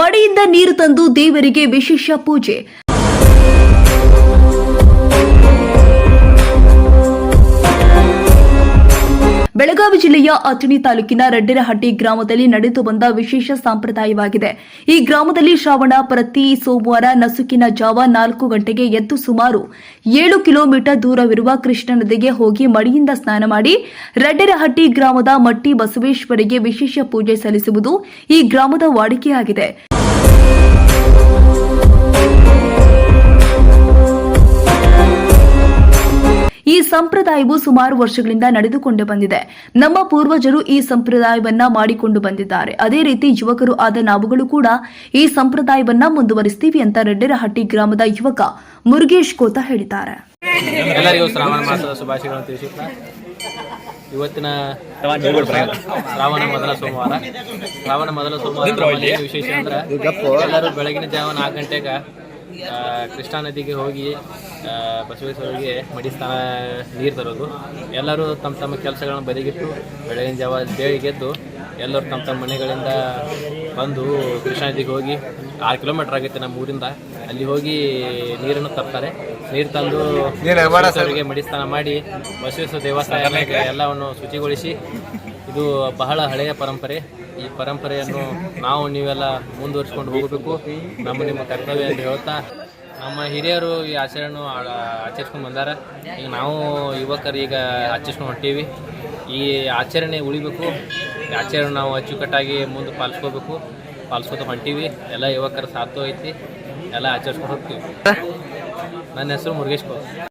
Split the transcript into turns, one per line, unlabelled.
ಮಳೆಯಿಂದ ನೀರು ತಂದು ದೇವರಿಗೆ ವಿಶೇಷ ಪೂಜೆ. ಬೆಳಗಾವಿ ಜಿಲ್ಲೆಯ ಅಥಣಿ ತಾಲೂಕಿನ ರಡ್ಡಿರಹಟ್ಟಿ ಗ್ರಾಮದಲ್ಲಿ ನಡೆದು ಬಂದ ವಿಶೇಷ ಸಂಪ್ರದಾಯವಾಗಿದೆ. ಈ ಗ್ರಾಮದಲ್ಲಿ ಶ್ರಾವಣ, ಪ್ರತಿ ಸೋಮವಾರ ನಸುಕಿನ ಜಾವ ನಾಲ್ಕು ಗಂಟೆಗೆ ಎದ್ದು ಸುಮಾರು ಏಳು ಕಿಲೋಮೀಟರ್ ದೂರವಿರುವ ಕೃಷ್ಣ ನದಿಗೆ ಹೋಗಿ ಮಡಿಯಿಂದ ಸ್ನಾನ ಮಾಡಿ ರಡ್ಡಿರಹಟ್ಟಿ ಗ್ರಾಮದ ಮಟ್ಟಿ ಬಸವೇಶ್ವರಿಗೆ ವಿಶೇಷ ಪೂಜೆ ಸಲ್ಲಿಸುವುದು ಈ ಗ್ರಾಮದ ವಾಡಿಕೆಯಾಗಿದೆ. ಈ ಸಂಪ್ರದಾಯವು ಸುಮಾರು ವರ್ಷಗಳಿಂದ ನಡೆದುಕೊಂಡು ಬಂದಿದೆ. ನಮ್ಮ ಪೂರ್ವಜರು ಈ ಸಂಪ್ರದಾಯವನ್ನ ಮಾಡಿಕೊಂಡು ಬಂದಿದ್ದಾರೆ. ಅದೇ ರೀತಿ ಯುವಕರು ಆದ ನಾವುಗಳು ಕೂಡ ಈ ಸಂಪ್ರದಾಯವನ್ನ ಮುಂದುವರಿಸ್ತೀವಿ ಅಂತ ರೆಡ್ಡೆರಹಟ್ಟಿ ಗ್ರಾಮದ ಯುವಕ ಮುರುಗೇಶ್ ಕೋತ ಹೇಳಿದ್ದಾರೆ.
ಎಲ್ಲರಿಗೂ ಶ್ರಾವಣ ಮಾಸದ ಶುಭಾಶಯಗಳನ್ನು ತಿಳಿಸುತ್ತಾ ಇವತ್ತಿನ ಶ್ರಾವಣ ಮೊದಲ ಸೋಮವಾರ. ಶ್ರಾವಣ ಮೊದಲ ಸೋಮವಾರ ವಿಶೇಷ ಅಂದ್ರೆ ಎಲ್ಲರೂ ಬೆಳಗಿನ ಜಾವ ನಾಲ್ಕು ಗಂಟೆಗೆ ಕೃಷ್ಣಾ ನದಿಗೆ ಹೋಗಿ ಬಸವೇಶ್ವರಿಗೆ ಮಡಿ ಸ್ಥಾನ ನೀರು ತರೋದು. ಎಲ್ಲರೂ ತಮ್ಮ ತಮ್ಮ ಕೆಲಸಗಳನ್ನು ಬದಿಗಿಟ್ಟು ಬೆಳಗಿನ ಜಾವ ಬೇಳಿಗೆದ್ದು ಎಲ್ಲರೂ ತಮ್ಮ ತಮ್ಮ ಮನೆಗಳಿಂದ ಬಂದು ಕೃಷ್ಣಾ ನದಿಗೆ ಹೋಗಿ ಆರು ಕಿಲೋಮೀಟರ್ ಆಗುತ್ತೆ ನಮ್ಮ ಊರಿಂದ. ಅಲ್ಲಿ ಹೋಗಿ ನೀರನ್ನು ತರ್ತಾರೆ. ನೀರು ತಂದು ಅವರಿಗೆ ಮಡಿಸ್ನಾನ ಮಾಡಿ ಬಸವೇಶ್ವರ ದೇವಸ್ಥಾನ ಎಲ್ಲವನ್ನು ಶುಚಿಗೊಳಿಸಿ ಇದು ಬಹಳ ಹಳೆಯ ಪರಂಪರೆ. ಈ ಪರಂಪರೆಯನ್ನು ನಾವು ನೀವೆಲ್ಲ ಮುಂದುವರಿಸ್ಕೊಂಡು ಹೋಗಬೇಕು. ನಮ್ಮ ನಿಮ್ಮ ಕರ್ತವ್ಯ ಅಂತ ಹೇಳ್ತಾ ನಮ್ಮ ಹಿರಿಯರು ಈ ಆಚರಣೆ ಆಚರಿಸ್ಕೊಂಡು ಬಂದಾರ. ಈಗ ನಾವು ಯುವಕರು ಈಗ ಆಚರಿಸ್ಕೊಂಡು ಹೊಂಟೀವಿ. ಈ ಆಚರಣೆ ಉಳಿಬೇಕು. ಆಚರಣೆ ನಾವು ಅಚ್ಚುಕಟ್ಟಾಗಿ ಮುಂದೆ ಪಾಲಿಸ್ಕೋಬೇಕು. ಪಾಲಿಸ್ಕೋತ ಹೊಂಟೀವಿ. ಎಲ್ಲ ಯುವಕರ ಸಾಥು ಐತಿ. ಎಲ್ಲ ಆಚರಿಸ್ಕೊಂಡು ಹೋಗ್ತೀವಿ. ನನ್ನ ಹೆಸರು ಮುರುಗೇಶ್ ಬಾಬು